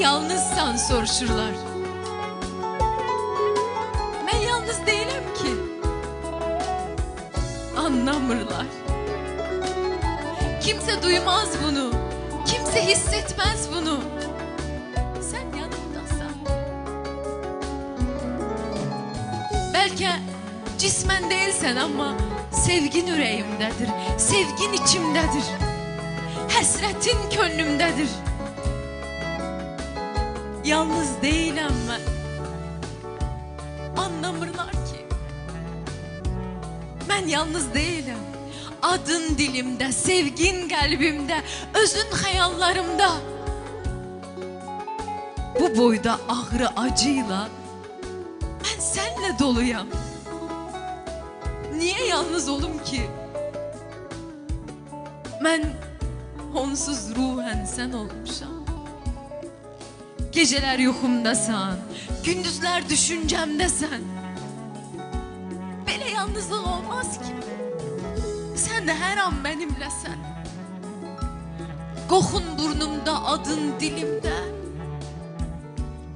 yalnızsan soruşurlar. Ben yalnız değilim ki. Anlamırlar. Kimse duymaz bunu. Kimse hissetmez bunu. Sen yanımdasan. Belki cismen değilsen ama sevgin yüreğimdedir. Sevgin içimdedir. Həsrətin könlümdədir. Yalnız deyiləm mən. Anlamırlar ki. Mən yalnız deyiləm. Adın dilimdə, sevgin qəlbimdə, özün xəyallarımda. Bu boyda ağrı acıyla mən sənlə doluyam. Niyə yalnız olum ki? Mən onsuz ruhen sən olmuşam. Geceler yuxumdasan, gündüzlər düşüncəmdəsən. Belə yalnızlıq olmaz ki. Sən də hər an mənimləsən. Qoxun burnumda, adın dilimdə.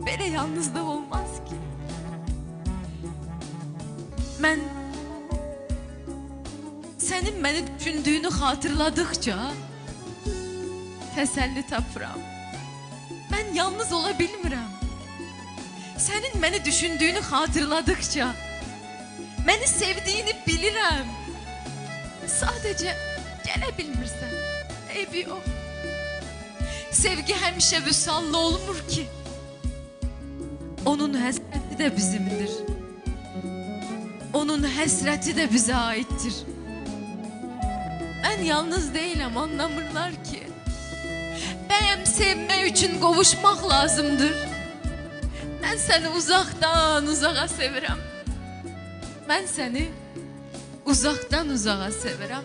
Belə yalnızlıq olmaz ki. Mən sənin məni düşündüyünü xatırladıqca təsəlli tapıram. Mən yalnız ola bilmirəm. Sənin məni düşündüyünü xatırladıqca məni sevdiyini bilirəm. Sadəcə gələ bilmirsən. Eybi yox. Sevgi həmişə vüsallı olmur ki. Onun həsrəti də bizimdir. Onun həsrəti də bizə aiddir. Mən yalnız deyiləm, anlamırlar ki. Sevmək üçün qovuşmaq lazımdır. Mən səni uzaqdan uzağa sevirəm. Mən səni uzaqdan uzağa sevirəm.